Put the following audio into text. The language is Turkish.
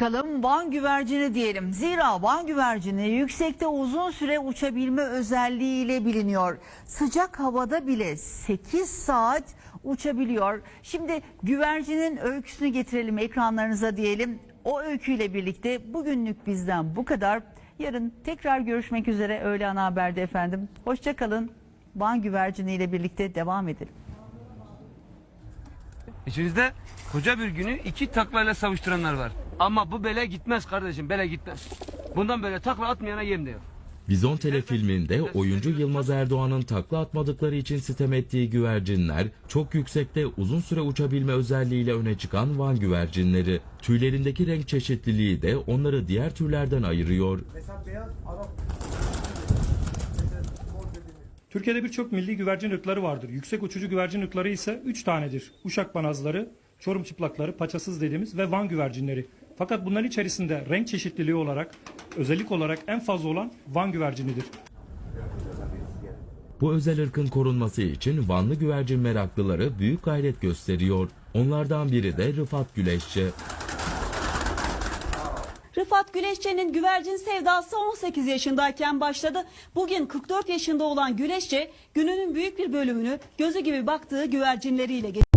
çıkalım Van güvercini diyelim. Zira Van güvercini yüksekte uzun süre uçabilme özelliğiyle biliniyor. Sıcak havada bile 8 saat uçabiliyor. Şimdi güvercinin öyküsünü getirelim ekranlarınıza diyelim. O öyküyle birlikte bugünlük bizden bu kadar. Yarın tekrar görüşmek üzere öğle ana haberde efendim. Hoşçakalın. Van güvercini ile birlikte devam edelim. İçinizde koca bir günü iki taklayla savuşturanlar var. Ama bu bele gitmez kardeşim, bele gitmez. Bundan böyle takla atmayana yem de yok. Vizon telefilminde oyuncu Yılmaz Erdoğan'ın takla atmadıkları için sitem ettiği güvercinler, çok yüksekte uzun süre uçabilme özelliğiyle öne çıkan Van güvercinleri. Tüylerindeki renk çeşitliliği de onları diğer türlerden ayırıyor. Türkiye'de birçok milli güvercin ırkları vardır. Yüksek uçucu güvercin ırkları ise 3 tanedir. Uşak banazları, Çorum çıplakları, paçasız dediğimiz ve Van güvercinleri. Fakat bunların içerisinde renk çeşitliliği olarak, özellik olarak en fazla olan Van güvercinidir. Bu özel ırkın korunması için Vanlı güvercin meraklıları büyük gayret gösteriyor. Onlardan biri de Rıfat Güleşçi. Rıfat Güleşçe'nin güvercin sevdası 18 yaşındayken başladı. Bugün 44 yaşında olan Güleşçe gününün büyük bir bölümünü gözü gibi baktığı güvercinleriyle geçirdi.